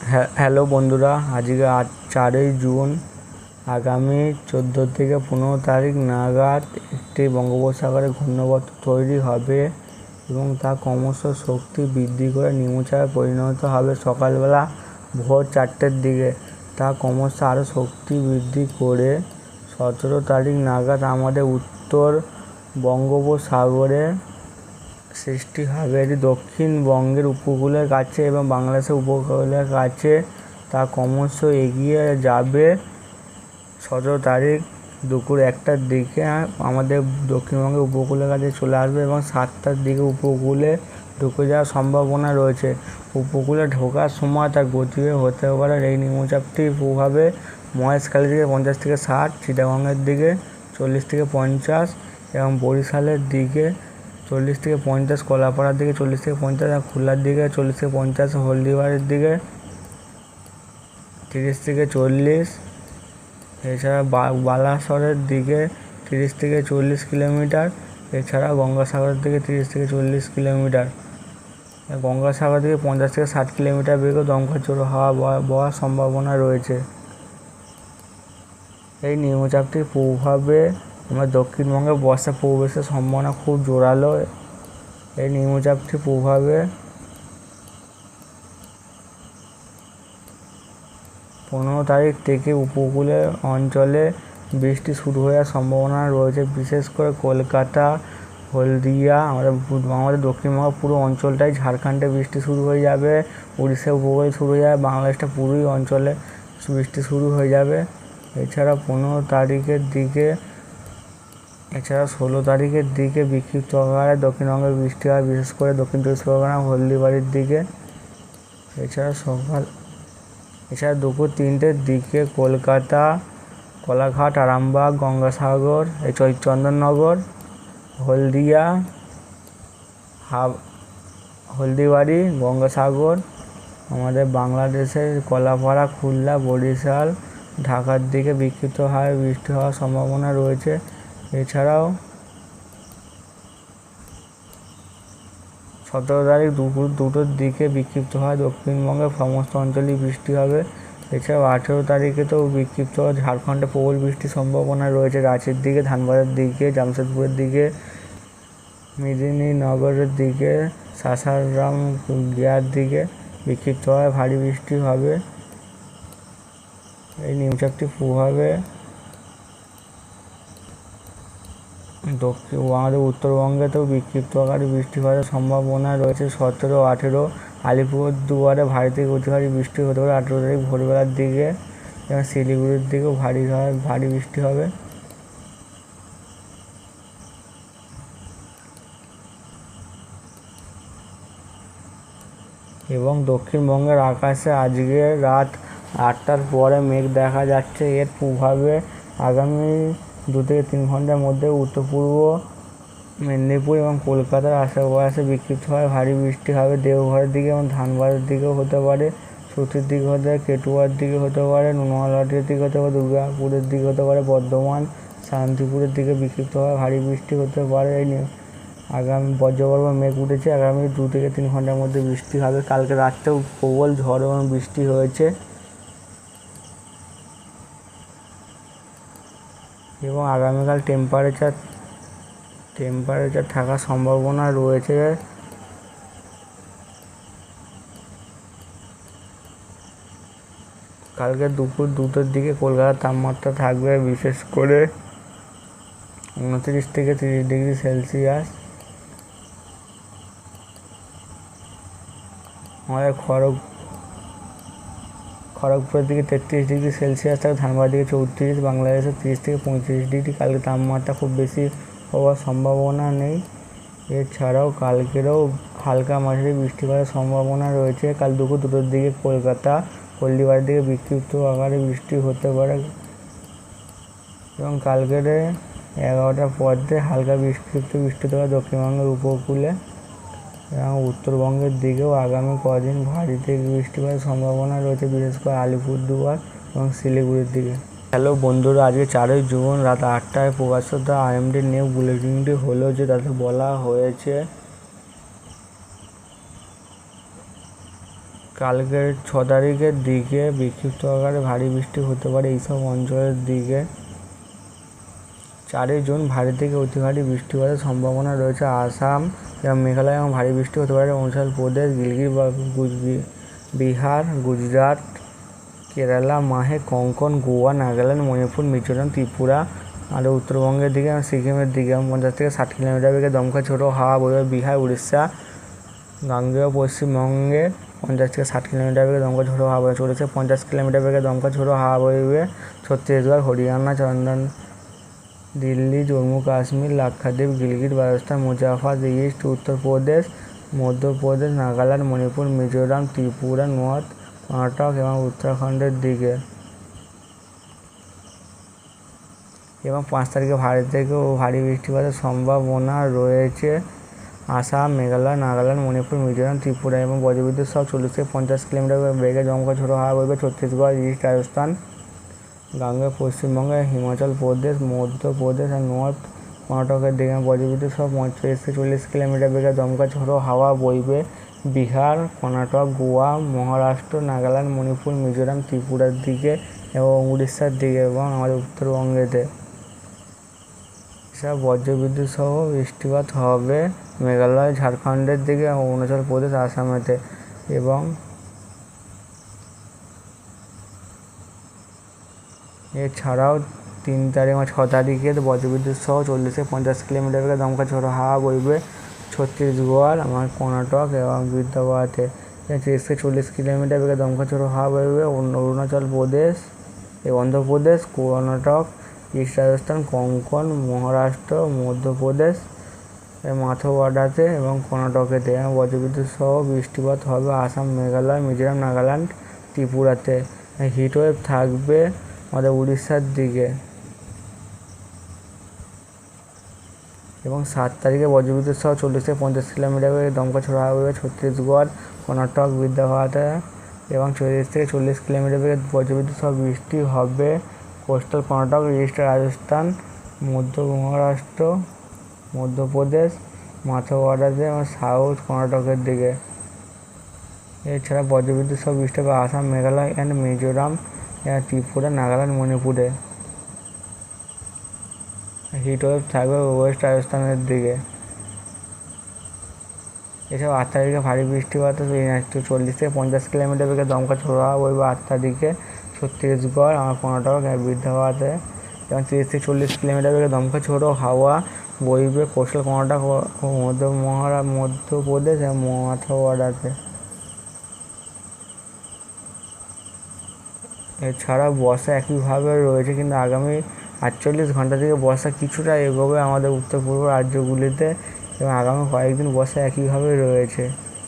হ্যাঁ হ্যালো বন্ধুরা, আজকে আট চারই জুন, আগামী চোদ্দ থেকে পনেরো তারিখ নাগাদ একটি বঙ্গোপসাগরে ঘূর্ণাবর্ত তৈরি হবে এবং তা ক্রমশ শক্তি বৃদ্ধি করে নিম্নচাপে পরিণত হবে। সকালবেলা ভোর চারটের দিকে তা ক্রমশ আরও শক্তি বৃদ্ধি করে সতেরো তারিখ নাগাদ আমাদের উত্তর বঙ্গোপসাগরে সৃষ্টি হবে। এটি দক্ষিণবঙ্গের উপকূলের কাছে এবং বাংলাদেশের উপকূলের কাছে। তা ক্রমশ এগিয়ে যাবে। সতেরো তারিখ দুপুর একটার দিকে আমাদের দক্ষিণবঙ্গের উপকূলের কাছে চলে আসবে এবং সাতটার দিকে উপকূলে ঢুকে যাওয়ার সম্ভাবনা রয়েছে। উপকূলে ঢোকার সময় তার গতিবেগ হতে পারে এই নিম্নচাপটির প্রভাবে মহেশখালী থেকে পঞ্চাশ থেকে ষাট চিটাগঙ্গের দিকে চল্লিশ থেকে পঞ্চাশ এবং বরিশালের দিকে চল্লিশ থেকে পঞ্চাশ কলাপাড়ার দিকে, চল্লিশ থেকে পঞ্চাশ, আর খুলনার দিকে চল্লিশ থেকে পঞ্চাশ, হলদিবাড়ির দিকে তিরিশ থেকে চল্লিশ, এছাড়া বালাসরের দিকে তিরিশ থেকে চল্লিশ কিলোমিটার, এছাড়া গঙ্গাসাগরের দিকে তিরিশ থেকে চল্লিশ কিলোমিটার। গঙ্গাসাগর থেকে পঞ্চাশ থেকে ষাট কিলোমিটার বেগে দমকা জোর হাওয়া বওয়া- বওয়ার সম্ভাবনা রয়েছে। এই নিম্নচাপটির প্রভাবে আমার দক্ষিণবঙ্গে বর্ষা প্রবেশের সম্ভাবনা খুব জোরালো। এই নিম্নচাপটির প্রভাবে পনেরো তারিখ থেকে উপকূলের অঞ্চলে বৃষ্টি শুরু হওয়ার সম্ভাবনা রয়েছে। বিশেষ করে কলকাতা, হলদিয়া, আমাদের আমাদের দক্ষিণবঙ্গ পুরো অঞ্চলটাই ঝাড়খণ্ডে বৃষ্টি শুরু হয়ে যাবে। উড়িষ্যা উপকূলে শুরু হয়ে যাবে। বাংলাদেশটা পুরোই অঞ্চলে বৃষ্টি শুরু হয়ে যাবে। এছাড়া পনেরো তারিখের দিকে এছাড়া ষোলো তারিখের দিকে বিক্ষিপ্ত আকারে দক্ষিণবঙ্গে বৃষ্টি হয়, বিশেষ করে দক্ষিণ চব্বিশ পরগনা, হলদিবাড়ির দিকে। এছাড়া সকাল, এছাড়া দুপুর তিনটের দিকে কলকাতা, কোলাঘাট, আরামবাগ, গঙ্গাসাগর, এই চৈ- চন্দননগর হলদিয়া, হাব, হলদিবাড়ি, গঙ্গাসাগর, আমাদের বাংলাদেশের কলাপাড়া, খুলনা, বরিশাল, ঢাকার দিকে বিক্ষিপ্ত হারে বৃষ্টি হওয়ার সম্ভাবনা রয়েছে। এছাড়াও সতেরো তারিখ দুপুর দুটোর দিকে বিক্ষিপ্ত হয়। দক্ষিণবঙ্গের সমস্ত অঞ্চলেই বৃষ্টি হবে। এছাড়াও আঠেরো তারিখে তো বিক্ষিপ্ত ঝাড়খণ্ডে প্রবল বৃষ্টির সম্ভাবনা রয়েছে। রাঁচির দিকে ধানবাদের দিকে, জামশেদপুরের দিকে, মেদিনীনগরের দিকে, সাসারাম গিয়ার দিকে বিক্ষিপ্ত হয়। ভারী বৃষ্টি হবে। এই নিম্নচাপটির প্রভাবে দক্ষিণ আমাদের উত্তরবঙ্গেতেও বিক্ষিপ্ত আকারে বৃষ্টি হওয়ার সম্ভাবনা রয়েছে। সতেরো, আঠেরো আলিপুরদুয়ারে ভারী থেকে অতি ভারী বৃষ্টি হতে পারে। আঠেরো তারিখ ভোরবেলার দিকে এবং শিলিগুড়ির দিকেও ভারী হয় ভারী বৃষ্টি হবে। এবং দক্ষিণবঙ্গের আকাশে আজকে রাত আটটার পরে মেঘ দেখা যাচ্ছে। এর প্রভাবে আগামী দু থেকে তিন ঘণ্টার মধ্যে উত্তর পূর্ব, মেদিনীপুর এবং কলকাতার আশেপাশে বিক্ষিপ্ত হয়। ভারী বৃষ্টি হবে, দেওঘরের দিকে এবং ধানবাদের দিকেও হতে পারে। সুতির দিকে হতে পারে, কেটুয়ার দিকে হতে পারে নোয়ালাটির দিকে হতে পারে, দুর্গাপুরের দিকে হতে পারে, বর্ধমান, শান্তিপুরের দিকে বিক্ষিপ্ত হয়। ভারী বৃষ্টি হতে পারে, এই নিয়ে আগামী বজ্রগর্ভ মেঘ উঠেছে। আগামী দু থেকে তিন ঘণ্টার মধ্যে বৃষ্টি হবে। কালকে রাত্রেও প্রবল ঝড় এবং বৃষ্টি হয়েছে। এবং আগামীকাল টেম্পারেচার টেম্পারেচার থাকার সম্ভাবনা রয়েছে। কালকে দুপুর দুটোর দিকে কলকাতার তাপমাত্রা থাকবে বিশেষ করে উনত্রিশ থেকে তিরিশ ডিগ্রি সেলসিয়াস। আমাদের খড়গ খড়গপুরের দিকে তেত্রিশ ডিগ্রি সেলসিয়াস থাকে ধানবাদ দিকে চৌত্রিশ বাংলাদেশে তিরিশ থেকে পঁয়ত্রিশ ডিগ্রি। কালকে তাপমাত্রা খুব বেশি হওয়ার সম্ভাবনা নেই। এছাড়াও কালকেরও হালকা মাঝারি বৃষ্টিপাতের সম্ভাবনা রয়েছে। কাল দুপুর দুটোর দিকে কলকাতা হলদিবাড়ির দিকে বিক্ষিপ্ত আকারে বৃষ্টি হতে পারে এবং কালকের এগারোটার পর হালকা বিক্ষিপ্ত বৃষ্টি হতে পারে দক্ষিণবঙ্গের উপকূলে এবং উত্তরবঙ্গের দিকেও আগামী কদিন ভারী থেকে বৃষ্টিপাতের সম্ভাবনা রয়েছে, বিশেষ করে আলিপুরদুয়ার এবং শিলিগুড়ির দিকে। হ্যালো বন্ধুরা, আজকে চারই জুন রাত আটটায় প্রকাশিত আইএমডি নিউ বুলেটিনটি হলো যে তাতে বলা হয়েছে, কালকের ছ তারিখের দিকে বিক্ষিপ্ত আকারে ভারী বৃষ্টি হতে পারে। এইসব অঞ্চলের দিকে চারই জুন ভারী থেকে অতি ভারী বৃষ্টিপাতের সম্ভাবনা রয়েছে। আসাম এবং মেঘালয়, এবং ভারী বৃষ্টি হতে পারে। অরুণাচল প্রদেশ গিলগিত বা বিহার, গুজরাট, কেরালা, মাহে, কঙ্কন, গোয়া, নাগাল্যান্ড, মণিপুর, মিজোরাম, ত্রিপুরা আর উত্তরবঙ্গের দিকে সিকিমের দিকে। পঞ্চাশ থেকে ষাট কিলোমিটার বেগে দমকা, ছোটো হাওয়া বইবে বিহার, উড়িষ্যা, গাঙ্গেয়, পশ্চিমবঙ্গে পঞ্চাশ থেকে ষাট কিলোমিটার বেগে দমকা ঝোড়ো হাওয়া চলেছে। পঞ্চাশ কিলোমিটার বেগে দমকা ঝোড়ো হাওয়া বইবে ছত্তিশগড়, হরিয়ানা, চন্দন দিল্লি, জম্মু, কাশ্মীর, লাক্ষাদ্বীপ, গিলগিট বালস্তান মুজাফার ইস্ট উত্তরপ্রদেশ মধ্যপ্রদেশ নাগাল্যান্ড, মণিপুর, মিজোরাম, ত্রিপুরা, নর্থ কর্ণাটক এবং উত্তরাখণ্ডের দিকে। এবং পাঁচ তারিখে ভারী থেকে ও ভারী বৃষ্টিপাতের সম্ভাবনা রয়েছে। আসাম, মেঘালয়, নাগাল্যান্ড, মণিপুর, মিজোরাম, ত্রিপুরা এবং বজ্রবিদ্যুৎ সহ চল্লিশ থেকে পঞ্চাশ কিলোমিটার বেগে জমকা ঝোড়ো হাওয়া বইবে ছত্তিশগড়, ইস্ট রাজস্থান। গাঙ্গে পশ্চিমবঙ্গে হিমাচল প্রদেশ মধ্যপ্রদেশ আর নর্থ কর্ণাটকের দিকে বজ্রবিদ্যুৎ সহ পঁয়ত্রিশ থেকে চল্লিশ কিলোমিটার বেগে দমকা ঝোড়ো হাওয়া বইবে বিহার, কর্ণাটক, গোয়া, মহারাষ্ট্র, নাগাল্যান্ড, মণিপুর, মিজোরাম, ত্রিপুরার দিকে এবং উড়িষ্যার দিকে এবং আমাদের উত্তরবঙ্গেতে। এছাড়া বজ্রবিদ্যুৎ সহ বৃষ্টিপাত হবে মেঘালয়, ঝাড়খণ্ডের দিকে অরুণাচল প্রদেশ, আসামেতে এবং এছাড়াও তিন তারিখ বা ছ তারিখে বজ্রবিদ্যুৎ সহ চল্লিশ পঞ্চাশ কিলোমিটার বেগে দমকা ঝোড়ো হাওয়া বইবে ছত্তিশগড়, আমার কর্ণাটক এবং বিদ্যাবাতে তিরিশ থেকে চল্লিশ কিলোমিটার বেগে দমকা ঝোড়ো হাওয়া বইবে অরুণাচল প্রদেশ অন্ধ্রপ্রদেশ, কর্ণাটক, ইস্ট রাজস্থান, কঙ্কন, মহারাষ্ট্র, মধ্যপ্রদেশ মাথোয়াডাতে এবং কর্ণাটকেতে। বজ্রবিদ্যুৎ সহ বৃষ্টিপাত হবে আসাম, মেঘালয়, মিজোরাম, নাগাল্যান্ড, ত্রিপুরাতে। হিটওয়েভ থাকবে আমাদের উড়িষ্যার দিকে। এবং সাত তারিখে বজ্রবিদ্যুৎ সহ চল্লিশ থেকে পঞ্চাশ কিলোমিটার বেগে দমকা ছোড়া হবে ছত্তিশগড়, কর্ণাটক বিদ্যাভাতে এবং চল্লিশ থেকে চল্লিশ কিলোমিটার বেগে বজ্রবিদ্যুৎ সহ বৃষ্টি হবে কোস্টাল, কর্ণাটক, ইস্ট রাজস্থান, মধ্য মহারাষ্ট্র, মধ্যপ্রদেশ মাথোয়াডাতে এবং সাউথ কর্ণাটকের দিকে। এছাড়া বজ্রবিদ্যুৎ সহ বৃষ্টি হবে আসাম, মেঘালয় অ্যান্ড মিজোরাম। ত্রিপুরা, নাগাল্যান্ড, মণিপুরে। হিটওয়েভ থাকবে ওয়েস্ট রাজস্থানের দিকে। এসব আট তারিখে ভারী বৃষ্টিপাত একটু চল্লিশ থেকে পঞ্চাশ কিলোমিটার বেগে দমকা ছোড়া বইবে আট তারিখে ছত্তিশগড়, আমার কর্ণাটক বৃদ্ধাবাতে এবং তিরিশ থেকে চল্লিশ কিলোমিটার বেগে দমকা ছোড়ো হাওয়া বইবে। কোস্টাল, কর্ণাটক, মধ্য মহারা, মধ্যপ্রদেশ, এবং মাথাওয়াড়াতে এছাড়া বর্ষা একইভাবে রয়েছে, কিন্তু আগামী আটচল্লিশ ঘণ্টা থেকে বর্ষা কিছুটা এগোবে আমাদের উত্তর পূর্ব রাজ্যগুলিতে এবং আগামী কয়েকদিন বর্ষা একইভাবে রয়েছে।